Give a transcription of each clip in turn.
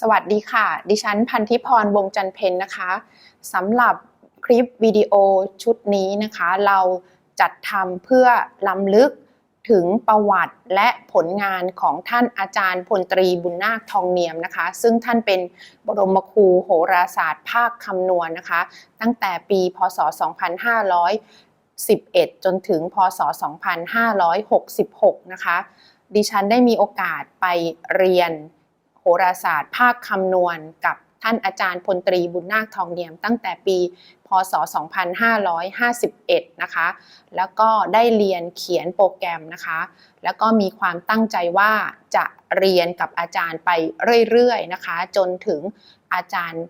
สวัสดีค่ะ ดิฉันพันธิพรวงจันเพนนะคะสำหรับคลิปวิดีโอชุดนี้นะคะ เราจัดทำเพื่อล้ำลึกถึงประวัติและผลงานของท่านอาจารย์พลตรีบุญนาคทองเนียมนะคะ ซึ่งท่านเป็นบรมครูโหราศาสตร์ภาคคำนวณนะคะ ตั้งแต่ปีพศ 2511 จนถึงพศ 2566 นะคะ ดิฉันได้มีโอกาสไปเรียน โหราศาสตร์ ภาคคำนวณกับท่านอาจารย์พลตรีบุญนาคทองเนียม ตั้งแต่ปี พศ 2551 นะคะ แล้วก็ได้เรียนเขียนโปรแกรมนะคะ แล้วก็มีความตั้งใจว่าจะเรียนกับอาจารย์ไปเรื่อยๆนะคะ จนถึงอาจารย์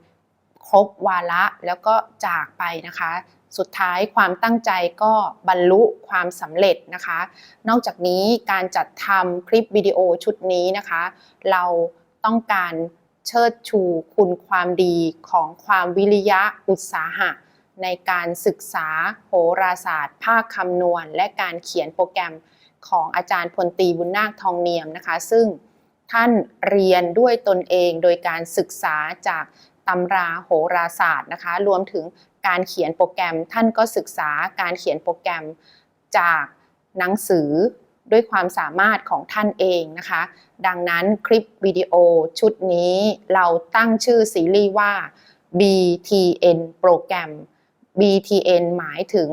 ครบวาระแล้วก็จากไปนะคะ สุดท้ายความตั้งใจก็บรรลุความสำเร็จนะคะ นอกจากนี้การจัดทำคลิปวิดีโอชุดนี้นะคะ เรา ต้องการเชิดชูคุณความดีของความวิริยะอุตสาหะ ในการศึกษาโหราศาสตร์ ภาคคำนวณ และการเขียนโปรแกรมของอาจารย์พลตีบุญนาคทองเนียมนะคะ ซึ่งท่านเรียนด้วยตนเองโดยการศึกษาจากตำราโหราศาสตร์นะคะ รวมถึงการเขียนโปรแกรม ท่านก็ศึกษาการเขียนโปรแกรมจากหนังสือ ด้วยความสามารถของท่านเองนะคะ ดังนั้นคลิปวิดีโอชุดนี้เราตั้งชื่อซีรีส์ว่า BTN โปรแกรม BTN หมายถึง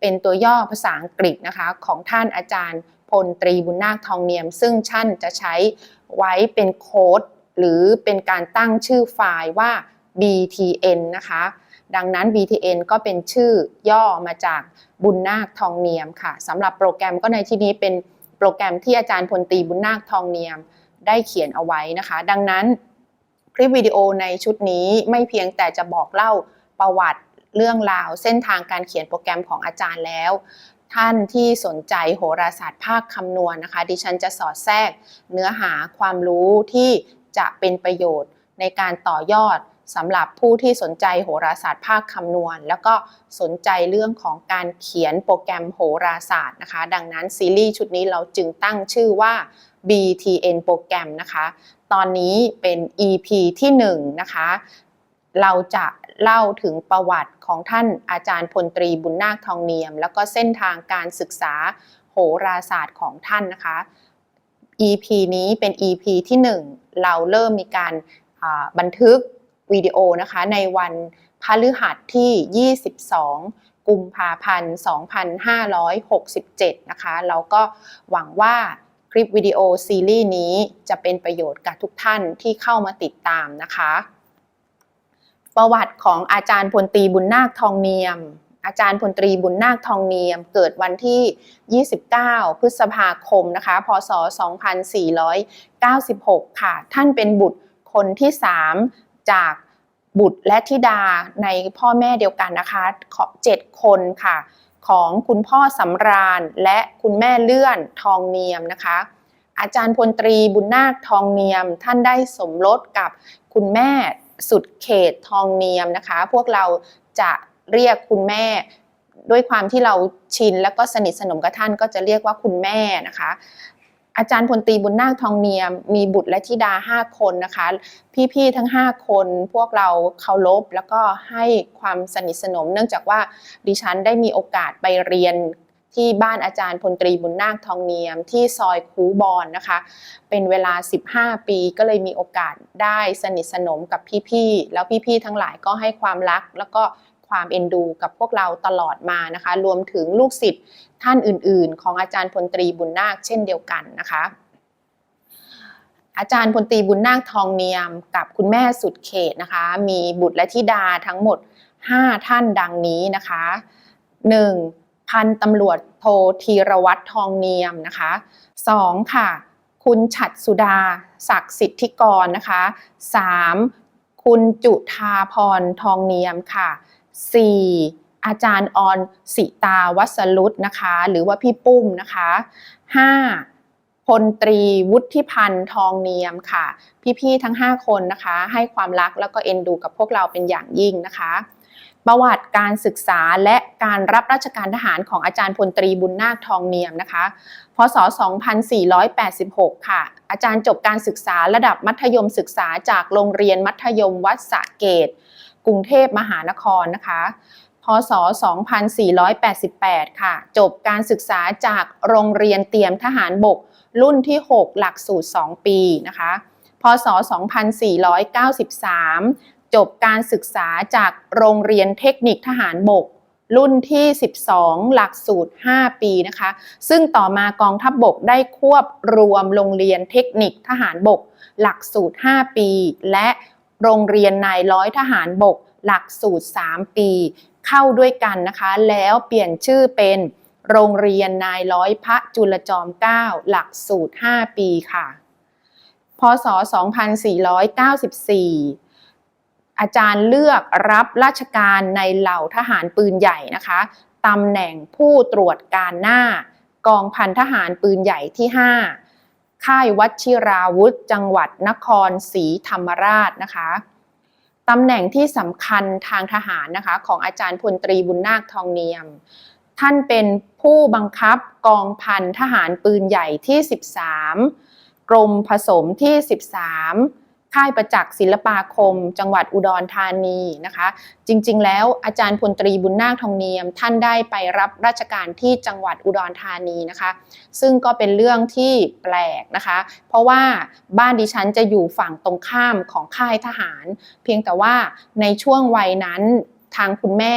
เป็นตัวย่อภาษาอังกฤษนะคะของท่านอาจารย์พลตรีบุญนาคทองเนียม ซึ่งท่านจะใช้ไว้เป็นโค้ดหรือเป็นการตั้งชื่อไฟล์ว่า BTN นะคะ ดังนั้น BTN ก็เป็นชื่อย่อมาจากบุญนาคทองเนียมค่ะสำหรับโปรแกรมก็ในที่นี้เป็นโปรแกรมที่อาจารย์พลตีบุญนาคทองเนียมได้เขียนเอาไว้นะคะ ดังนั้นคลิปวิดีโอในชุดนี้ไม่เพียงแต่จะบอกเล่าประวัติเรื่องราวเส้นทางการเขียนโปรแกรมของอาจารย์แล้ว ท่านที่สนใจโหราศาสตร์ภาคคำนวณนะคะ ดิฉันจะสอดแทรกเนื้อหาความรู้ที่จะเป็นประโยชน์ในการต่อยอด สำหรับผู้ที่สนใจโหราศาสตร์ภาคคำนวณ แล้วก็สนใจเรื่องของการเขียนโปรแกรมโหราศาสตร์นะคะ ดังนั้นซีรีส์ชุดนี้เราจึงตั้งชื่อว่า BTN โปรแกรมนะคะ ตอนนี้เป็น EP ที่1นะคะเราจะเล่าถึงประวัติของท่านอาจารย์พลตรีบุญนาคทองเนียม แล้วก็เส้นทางการศึกษาโหราศาสตร์ของท่านนะคะ EP นี้เป็น EP ที่ 1 เราเริ่มมีการบันทึก วิดีโอนะคะ ในวันพฤหัสที่ 22 กุมภาพันธ์ 2567 นะคะ เราก็หวังว่าคลิปวิดีโอซีรีส์นี้จะเป็นประโยชน์กับทุกท่านที่เข้ามาติดตามนะคะ ประวัติของอาจารย์พลตรีบุญนาคทองเนียม อาจารย์พลตรีบุญนาคทองเนียม เกิดวันที่ 29 พฤษภาคมนะคะ พศ 2496 ค่ะ ท่านเป็นบุตรคนที่ 3 จากบุตรและธิดาในพ่อแม่เดียวกันนะคะเจ็ดคนค่ะ ของคุณพ่อสำราญและคุณแม่เลื่อนทองเนียมนะคะ อาจารย์พลตรีบุญนาคทองเนียม ท่านได้สมรสกับคุณแม่สุดเขตทองเนียมนะคะ พวกเราจะเรียกคุณแม่ด้วยความที่เราชินแล้วก็สนิทสนมกับท่านก็จะเรียกว่าคุณแม่นะคะ อาจารย์พลตรีบุญนาคทองเนียม มีบุตรและธิดาห้าคนนะคะ พี่ๆทั้ง5คนพวกเราเคารพแล้วก็ให้ความสนิทสนม เนื่องจากว่าดิฉันได้มีโอกาสไปเรียนที่บ้านอาจารย์พลตรีบุญนาคทองเนียม ที่ซอยคูบอนนะคะ เป็นเวลา 15 ปีก็เลยมีโอกาสได้สนิทสนมกับพี่ๆแล้วพี่ๆทั้งหลายก็ให้ความรักแล้วก็ ความเอ็นดูกับพวกเราตลอดมานะคะ รวมถึงลูกศิษย์ท่านอื่น ๆ ของอาจารย์พลตรีบุญนาคเช่นเดียวกันนะคะ อาจารย์พลตรีบุญนาคทองเนียมกับคุณแม่สุดเขตนะคะ มีบุตรและธิดาทั้งหมด 5 ท่านดังนี้นะคะ 1. พันตำรวจโทธีรวัตรทองเนียมนะคะ 2. ค่ะคุณฉัดสุดาศักดิ์สิทธิกรนะคะ 3. คุณจุธาพรทองเนียมค่ะ 4. อาจารย์ออนสิตาวัสลุตนะคะ หรือว่าพี่ปุ้มนะคะ 5. พลตรีวุฒิพันธ์ทองเนียมค่ะ พี่ๆทั้ง 5 คนนะคะ ให้ความรักแล้วก็เอ็นดูกับพวกเราเป็นอย่างยิ่งนะคะประวัติการศึกษาและการรับราชการทหารของอาจารย์พลตรีบุญนาคทองเนียมนะคะ พศ 2486 ค่ะ อาจารย์จบการศึกษาระดับมัธยมศึกษาจากโรงเรียนมัธยมวัดสะเกต กรุงเทพมหานครนะคะ พศ 2488 ค่ะ จบการศึกษาจากโรงเรียนเตรียมทหารบก รุ่นที่ 6 หลักสูตร 2 ปีนะคะ พศ 2493 จบการศึกษาจากโรงเรียนเทคนิคทหารบกรุ่นที่ 12 หลักสูตร 5 ปีนะคะ ซึ่งต่อมากองทัพบบกได้ควบรวมโรงเรียนเทคนิคทหารบก หลักสูตร 5 ปี และ โรงเรียนนายร้อยทหารบก หลักสูตร 3 ปี เข้าด้วยกันนะคะ แล้วเปลี่ยนชื่อเป็นโรงเรียนนายร้อยพระจุลจอมเกล้าหลักสูตร 5 ปีค่ะ พศ 2494 อาจารย์เลือกรับราชการในเหล่าทหารปืนใหญ่นะคะตำแหน่งผู้ตรวจการหน้ากองพันทหารปืนใหญ่ที่ 5 ค่ายวัชิราวุธ จังหวัดนครศรีธรรมราชนะคะตำแหน่งที่สำคัญทางทหารนะคะของอาจารย์พลตรีบุญนาคทองเนียม ท่านเป็นผู้บังคับกองพันทหารปืนใหญ่ที่ 13 กรมผสมที่ 13 ค่ายประจักษ์ศิลปาคม จังหวัดอุดรธานีนะคะ จริงๆ แล้วอาจารย์พลตรีบุญนาคทองเนียม ท่านได้ไปรับราชการที่จังหวัดอุดรธานีนะคะ ซึ่งก็เป็นเรื่องที่แปลกนะคะ เพราะว่าบ้านดิฉันจะอยู่ฝั่งตรงข้ามของค่ายทหาร เพียงแต่ว่าในช่วงวัยนั้นทางคุณแม่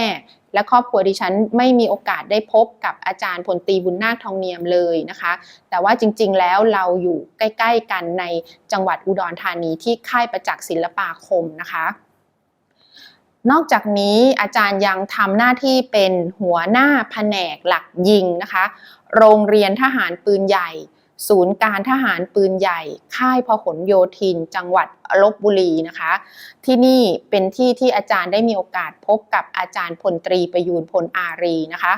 และครอบครัวดิฉันไม่มีโอกาสได้พบกับอาจารย์พลตีบุญนาคทองเนียมเลยนะคะ แต่ว่าจริงๆแล้วเราอยู่ใกล้ ๆ กันในจังหวัดอุดรธานีที่ค่ายประจักษ์ศิลปาคมนะคะนอกจากนี้อาจารย์ยังทำหน้าที่เป็นหัวหน้าแผนกหลักยิงนะคะ โรงเรียนทหารปืนใหญ่ ศูนย์การทหารปืนใหญ่ ค่ายพหลโยธิน จังหวัดลบบุรีนะคะ ที่นี่เป็นที่ที่อาจารย์ได้มีโอกาสพบกับอาจารย์พลตรีประยูนพลอารีนะคะ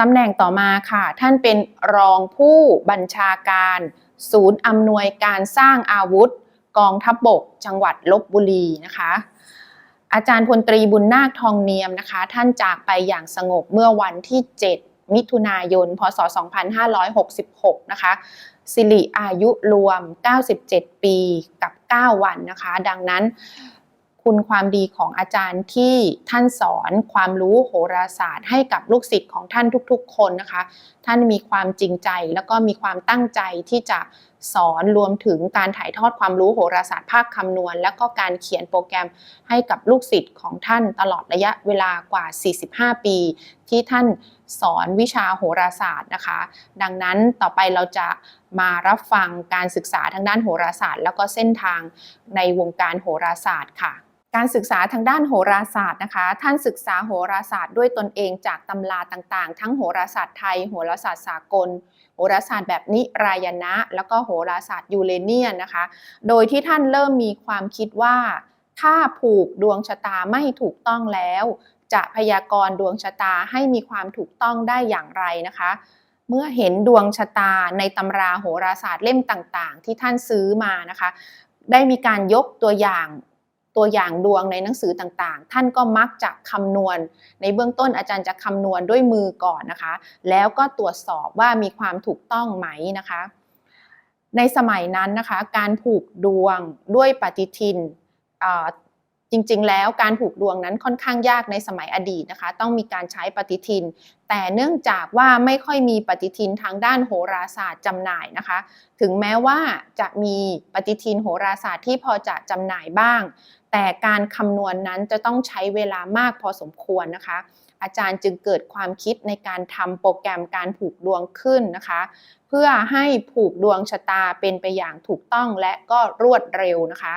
ตำแหน่งต่อมาค่ะ ท่านเป็นรองผู้บัญชาการ ศูนย์อำนวยการสร้างอาวุธ กองทัพบบก จังหวัดลบบุรีนะคะอาจารย์พลตรีบุญนาคทองเนียมนะคะ ท่านจากไปอย่างสงบเมื่อวันที่ 7 มิถุนายน พศ 2566 นะคะสิริอายุรวม 97 ปีกับ 9 วันนะคะ ดังนั้นคุณความดีของอาจารย์ที่ท่านสอนความรู้โหราศาสตร์ ให้กับลูกศิษย์ของท่านทุกๆ คนนะคะ ท่านมีความจริงใจแล้วก็มีความตั้งใจที่จะสอนรวมถึงการถ่ายทอดความรู้โหราศาสตร์ภาคคำนวณ และก็การเขียนโปรแกรมให้กับลูกศิษย์ของท่านตลอดระยะเวลากว่า 45 ปี ที่ท่านสอนวิชาโหราศาสตร์นะคะ ดังนั้นต่อไปเราจะมารับฟังการศึกษาทางด้านโหราศาสตร์ แล้วก็เส้นทางในวงการโหราศาสตร์ค่ะ การศึกษาทางด้านโหราศาสตร์นะคะ ท่านศึกษาโหราศาสตร์ด้วยตนเองจากตำราต่างๆ ทั้งโหราศาสตร์ไทย โหราศาสตร์สากล โหราศาสตร์แบบนิรายณะ แล้วก็โหราศาสตร์ยูเรเนียนนะคะ โดยที่ท่านเริ่มมีความคิดว่า ถ้าผูกดวงชะตาไม่ถูกต้องแล้ว จะพยากรณ์ดวงชะตาให้มีความถูกต้องได้อย่างไรนะคะเมื่อเห็นดวงชะตาในตำราโหราศาสตร์เล่มต่างๆ ที่ท่านซื้อมานะคะ ได้มีการยกตัวอย่าง ตัวอย่างดวงในหนังสือต่างๆ ท่านก็มักจะคำนวณ ในเบื้องต้นอาจารย์จะคำนวณด้วยมือก่อนนะคะ แล้วก็ตรวจสอบว่ามีความถูกต้องไหมนะคะ ในสมัยนั้นนะคะ การผูกดวงด้วยปฏิทิน จริงๆ แล้วการผูกดวงนั้นค่อนข้างยากในสมัยอดีตนะคะ ต้องมีการใช้ปฏิทิน แต่เนื่องจากว่าไม่ค่อยมีปฏิทินทางด้านโหราศาสตร์จำหน่ายนะคะ ถึงแม้ว่าจะมีปฏิทินโหราศาสตร์ที่พอจะจำหน่ายบ้าง แต่การคำนวณนนั้นจะต้องใช้เวลามากพอสมควรนะคะ อาจารย์จึงเกิดความคิดในการทำโปรแกรมการผูกดวงขึ้นนะคะ เพื่อให้ผูกดวงชะตาเป็นไปอย่างถูกต้องและก็รวดเร็วนะคะ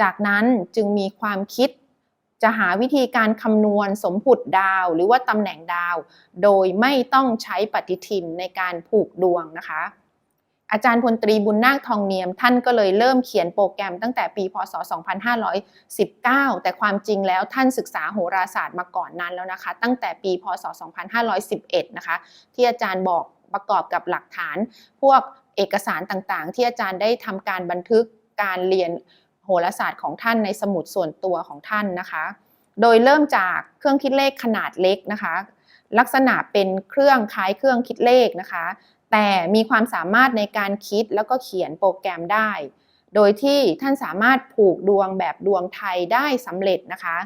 จากนั้นจึงมีความคิดจะหาวิธีการคำนวณสมผุดดาว หรือว่าตำแหน่งดาว โดยไม่ต้องใช้ปฏิทินในการผูกดวงนะคะ อาจารย์พลตรีบุญนาคทองเนียม ท่านก็เลยเริ่มเขียนโปรแกรมตั้งแต่ปีพศ 2519 แต่ความจริงแล้วท่านศึกษาโหราศาสตร์มาก่อนนั้นแล้วนะคะ ตั้งแต่ปีพศ 2511 นะคะ ที่อาจารย์บอกประกอบกับหลักฐาน พวกเอกสารต่างๆ ที่อาจารย์ได้ทำการบันทึกการเรียน โหราศาสตร์ของท่านในสมุดส่วนตัวของท่านนะคะ โดยเริ่มจากเครื่องคิดเลขขนาดเล็กนะคะ ลักษณะเป็นเครื่องคล้ายเครื่องคิดเลขนะคะ แต่มีความสามารถในการคิดแล้วก็เขียนโปรแกรมได้ โดยที่ท่านสามารถผูกดวงแบบดวงไทยได้สำเร็จนะคะ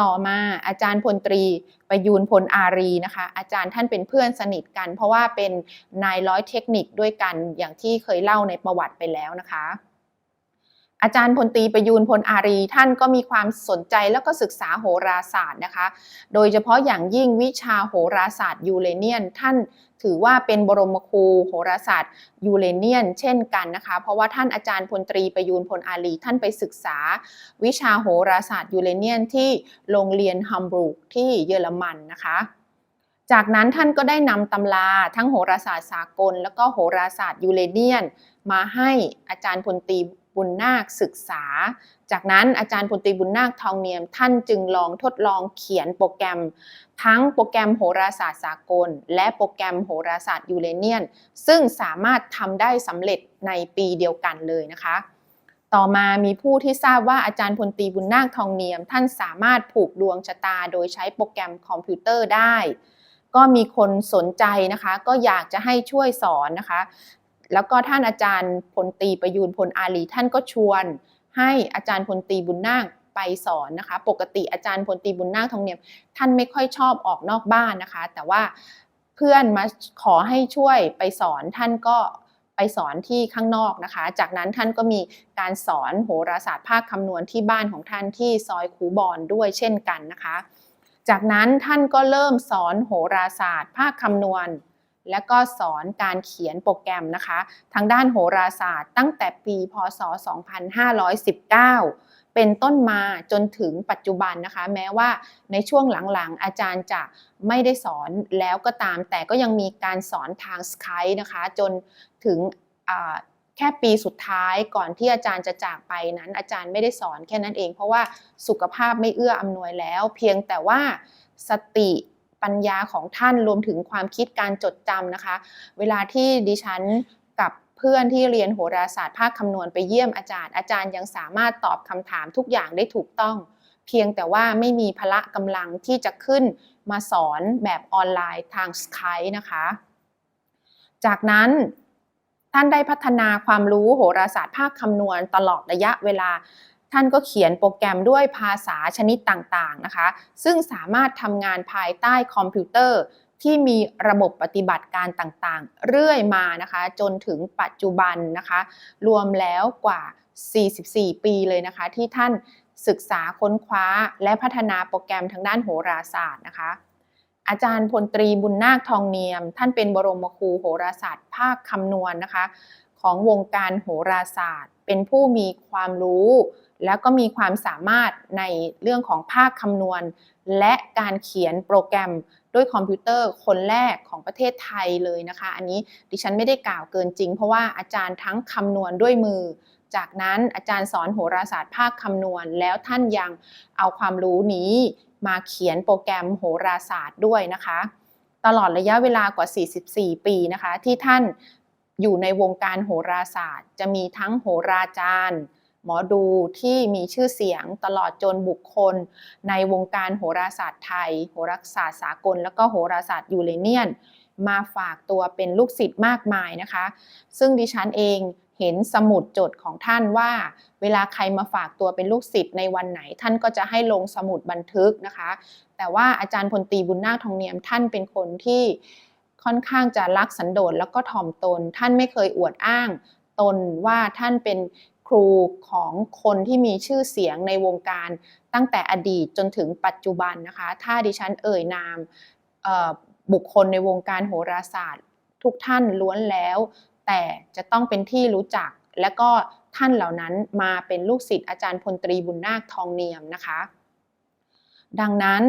ต่อมาอาจารย์พลตรีประยูนพลอารีนะคะ อาจารย์ท่านเป็นเพื่อนสนิทกัน เพราะว่าเป็นนายร้อยเทคนิคด้วยกันอย่างที่เคยเล่าในประวัติไปแล้วนะคะ อาจารย์พลตรีประยูนพลอารี ท่านก็มีความสนใจแล้วก็ศึกษาโหราศาสตร์นะคะ โดยเฉพาะอย่างยิ่งวิชาโหราศาสตร์ยูเรเนียน ท่านถือว่าเป็นบรมครูโหราศาสตร์ยูเรเนียน เช่นกันนะคะ เพราะว่าท่านอาจารย์พลตรีประยูนพลอารีท่านไปศึกษา วิชาโหราศาสตร์ยูเรเนียนที่โรงเรียนฮัมบูร์กที่เยอรมันนะคะจากนั้นท่านก็ได้นำตำราทั้งโหราศาสตร์สากล แล้วก็โหราศาสตร์ยูเรเนียน มาให้อาจารย์พลตรี บุญนาคศึกษา จากนั้นอาจารย์พลตรีบุญนาคทองเนียม ท่านจึงลองทดลองเขียนโปรแกรม ทั้งโปรแกรมโหราศาสตร์สากล และโปรแกรมโหราศาสตร์ยูเรเนียน ซึ่งสามารถทำได้สำเร็จในปีเดียวกันเลยนะคะต่อมามีผู้ที่ทราบว่าอาจารย์พลตรีบุญนาคทองเนียม ท่านสามารถผูกดวงชะตาโดยใช้โปรแกรมคอมพิวเตอร์ได้ ก็มีคนสนใจนะคะ ก็อยากจะให้ช่วยสอนนะคะ แล้วก็ท่านอาจารย์พลตีประยูนพลอาลีท่านก็ชวนให้อาจารย์พลตีบุญนาคไปสอนนะคะ ปกติอาจารย์พลตีบุญนาคทองเนียมท่านไม่ค่อยชอบออกนอกบ้านนะคะ แต่ว่าเพื่อนมาขอให้ช่วยไปสอนท่านก็ไปสอนที่ข้างนอกนะคะ จากนั้นท่านก็มีการสอนโหราศาสตร์ภาคคำนวณที่บ้านของท่านที่ซอยคูบอนด้วยเช่นกันนะคะ จากนั้นท่านก็เริ่มสอนโหราศาสตร์ภาคคำนวณ และก็สอนการเขียนโปรแกรมนะคะ ทางด้านโหราศาสตร์ตั้งแต่ปีพศ 2519 เป็นต้นมาจนถึงปัจจุบันนะคะ แม้ว่าในช่วงหลังๆ อาจารย์จะไม่ได้สอนแล้วก็ตาม แต่ก็ยังมีการสอนทางสกายนะคะ จนถึงแค่ปีสุดท้ายก่อนที่อาจารย์จะจากไปนั้น อาจารย์ไม่ได้สอนแค่นั้นเอง เพราะว่าสุขภาพไม่เอื้ออำนวยแล้ว เพียงแต่ว่าสติ ปัญญาของท่านรวมถึงความคิดการจดจำนะคะ เวลาที่ดิฉันกับเพื่อนที่เรียนโหราศาสตร์ภาคคำนวณไปเยี่ยมอาจารย์อาจารย์ยังสามารถตอบคำถามทุกอย่างได้ถูกต้อง เพียงแต่ว่าไม่มีพละกำลังที่จะขึ้นมาสอนแบบออนไลน์ทาง Skype นะคะ จากนั้นท่านได้พัฒนาความรู้โหราศาสตร์ภาคคำนวณตลอดระยะเวลา ท่านก็เขียนโปรแกรมด้วยภาษาชนิดต่างๆนะคะ ซึ่งสามารถทำงานภายใต้คอมพิวเตอร์ที่มีระบบปฏิบัติการต่างๆ เรื่อยมานะคะ จนถึงปัจจุบันนะคะ รวมแล้วกว่า 44 ปีเลยนะคะ ที่ท่านศึกษาค้นคว้าและพัฒนาโปรแกรมทางด้านโหราศาสตร์นะคะ อาจารย์พลตรีบุญนาคทองเนียม ท่านเป็นบรมครูโหราศาสตร์ ภาคคำนวณนะคะ ของวงการโหราศาสตร์ เป็นผู้มีความรู้ แล้วก็มีความสามารถในเรื่องของภาคคำนวณ และการเขียนโปรแกรมด้วยคอมพิวเตอร์คนแรกของประเทศไทยเลยนะคะ อันนี้ดิฉันไม่ได้กล่าวเกินจริง เพราะว่าอาจารย์ทั้งคำนวณด้วยมือ จากนั้นอาจารย์สอนโหราศาสตร์ภาคคำนวณ แล้วท่านยังเอาความรู้นี้มาเขียนโปรแกรมโหราศาสตร์ด้วยนะคะ ตลอดระยะเวลากว่า 44 ปีนะคะ ที่ท่านอยู่ในวงการโหราศาสตร์ จะมีทั้งโหราจารย์ หมอดูที่มีชื่อเสียงตลอดจนบุคคล ในวงการโหราศาสตร์ไทย โหราศาสตร์สากล แล้วก็โหราศาสตร์ยูเรเนียน มาฝากตัวเป็นลูกศิษย์มากมายนะคะ ซึ่งดิฉันเองเห็นสมุดจดของท่านว่า เวลาใครมาฝากตัวเป็นลูกศิษย์ในวันไหน ท่านก็จะให้ลงสมุดบันทึกนะคะ แต่ว่าอาจารย์พลตีบุญนาคทองเนียมท่านเป็นคนที่ค่อนข้างจะรักสันโดษแล้วก็ถ่อมตน ท่านไม่เคยอวดอ้างตนว่าท่านเป็น ครูของคนที่มีชื่อเสียงในวงการตั้งแต่อดีตจนถึงปัจจุบันนะคะ ถ้าดิฉันเอ่ยนามบุคคลในวงการโหราศาสตร์ ทุกท่านล้วนแล้ว แต่จะต้องเป็นที่รู้จัก และก็ท่านเหล่านั้นมาเป็นลูกศิษย์อาจารย์พลตรีบุญนาคทองเนียมนะคะ ดังนั้น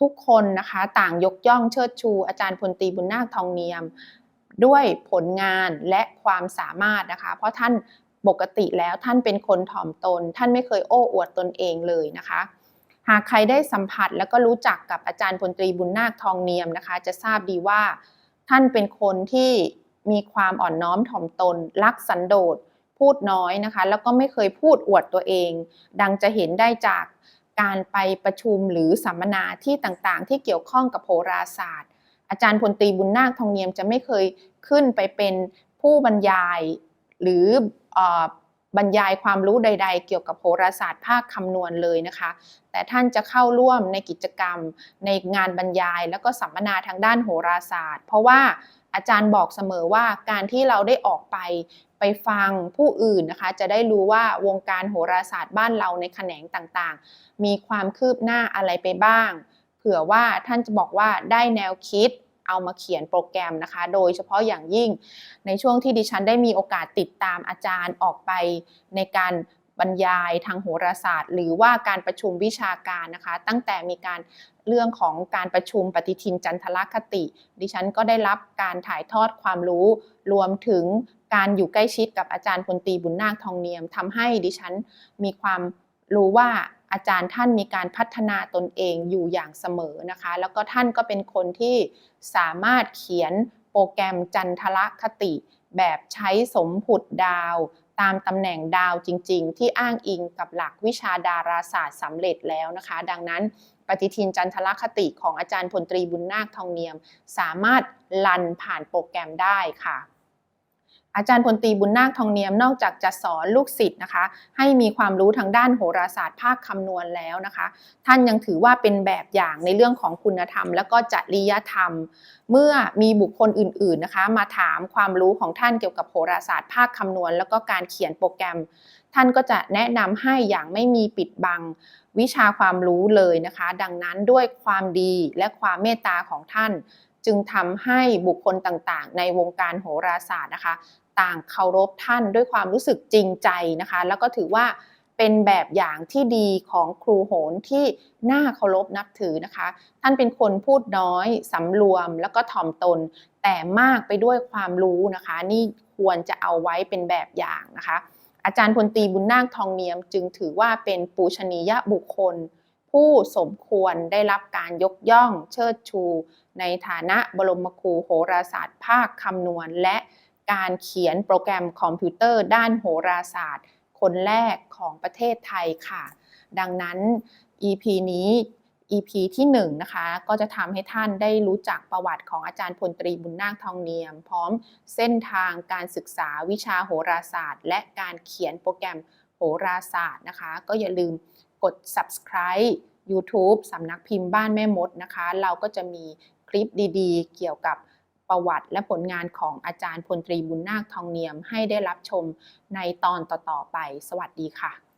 ทุกคนนะคะต่างยกย่องเชิดชูอาจารย์พลตรีบุญนาคทองเนียมด้วยผลงานและความสามารถนะคะ เพราะท่าน ปกติแล้วท่านเป็นคนถ่อมตน ท่านไม่เคยโอ้อวดตนเองเลยนะคะ หากใครได้สัมผัสแล้วก็รู้จักกับอาจารย์พลตรีบุญนาคทองเนียมนะคะ จะทราบดีว่า ท่านเป็นคนที่มีความอ่อนน้อมถ่อมตน รักสันโดษพูดน้อยนะคะ แล้วก็ไม่เคยพูดอวดตัวเอง ดังจะเห็นได้จากการไปประชุมหรือสัมมนาที่ต่างๆ ที่เกี่ยวข้องกับโหราศาสตร์ อาจารย์พลตรีบุญนาคทองเนียมจะไม่เคยขึ้นไปเป็นผู้บรรยาย หรือเอ่อ บรรยายความรู้ใด ๆ เกี่ยวกับโหราศาสตร์ภาคคำนวณเลยนะคะ แต่ท่านจะเข้าร่วมในกิจกรรม ในงานบรรยาย แล้วก็สัมมนาทางด้านโหราศาสตร์ เพราะว่าอาจารย์บอกเสมอว่าการที่เราได้ออกไปไปฟังผู้อื่นนะคะ จะได้รู้ว่าวงการโหราศาสตร์บ้านเราในแขนงต่างๆ มีความคืบหน้าอะไรไปบ้าง เผื่อว่าท่านจะบอกว่าได้แนวคิด เอามาเขียนโปรแกรมนะคะ โดยเฉพาะอย่างยิ่งในช่วงที่ดิฉันได้มีโอกาสติดตามอาจารย์ออกไปในการบรรยายทางโหราศาสตร์ หรือว่าการประชุมวิชาการนะคะ ตั้งแต่มีการเรื่องของการประชุมปฏิทินจันทรคติ ดิฉันก็ได้รับการถ่ายทอดความรู้รวมถึงการอยู่ใกล้ชิดกับอาจารย์พลตีบุญนาคทองเนียมทำให้ดิฉันมีความรู้ว่า อาจารย์ท่านมีการพัฒนาตนเองอยู่อย่างเสมอนะคะ แล้วก็ท่านก็เป็นคนที่สามารถเขียนโปรแกรมจันทรคติ แบบใช้สมผุดดาว ตามตำแหน่งดาวจริง ๆ ที่อ้างอิงกับหลักวิชาดาราศาสตร์สำเร็จแล้วนะคะ ดังนั้นปฏิทินจันทรคติของอาจารย์พลตรีบุญนาคทองเนียม สามารถลันผ่านโปรแกรมได้ค่ะ อาจารย์พลตีบุญนาคทองเนียมนอกจากจะสอนลูกศิษย์นะคะ ให้มีความรู้ทางด้านโหราศาสตร์ภาคคำนวณแล้วนะคะ ท่านยังถือว่าเป็นแบบอย่างในเรื่องของคุณธรรม และก็จริยธรรม เมื่อมีบุคคลอื่นๆนะคะ มาถามความรู้ของท่านเกี่ยวกับโหราศาสตร์ภาคคำนวณ แล้วก็การเขียนโปรแกรม ท่านก็จะแนะนำให้อย่างไม่มีปิดบังวิชาความรู้เลยนะคะ ดังนั้นด้วยความดีและความเมตตาของท่าน จึงทำให้บุคคลต่างๆ ในวงการโหราศาสตร์นะคะ ต่างเคารพท่านด้วยความรู้สึกจริงใจนะคะ แล้วก็ถือว่าเป็นแบบอย่างที่ดีของครูโหนที่น่าเคารพนับถือนะคะ ท่านเป็นคนพูดน้อย สำรวมแล้วก็ถ่อมตน แต่มากไปด้วยความรู้นะคะ นี่ควรจะเอาไว้เป็นแบบอย่างนะคะ อาจารย์พลตีบุญนาคทองเนียม จึงถือว่าเป็นปูชนียบุคคล ผู้สมควรได้รับการยกย่องเชิดชู ในฐานะบรมครูโหราศาสตร์ภาคคำนวณและ การเขียนโปรแกรมคอมพิวเตอร์ ด้านโหราศาสตร์ คนแรกของประเทศไทยค่ะ ดังนั้น EP นี้ EP ที่1นงนะคะก็จะทำให้ท่านได้รู้จักประวัติของอาจารย์พลตรีบุญนาคทองเนียม พร้อมเส้นทางการศึกษาวิชาโหราศาสตร์ และการเขียนโปรแกรมโหราศาสตร์นะคะ ก็อย่าลืมกด subscribe YouTube สำนักพิมพ์บ้านแม่มดนะคะ เราก็จะมีคลิปดีๆ เกี่ยวกับ ประวัติและผลงานของอาจารย์พลตรีบุญนาคทองเนียมให้ได้รับชมในตอนต่อๆไป สวัสดีค่ะ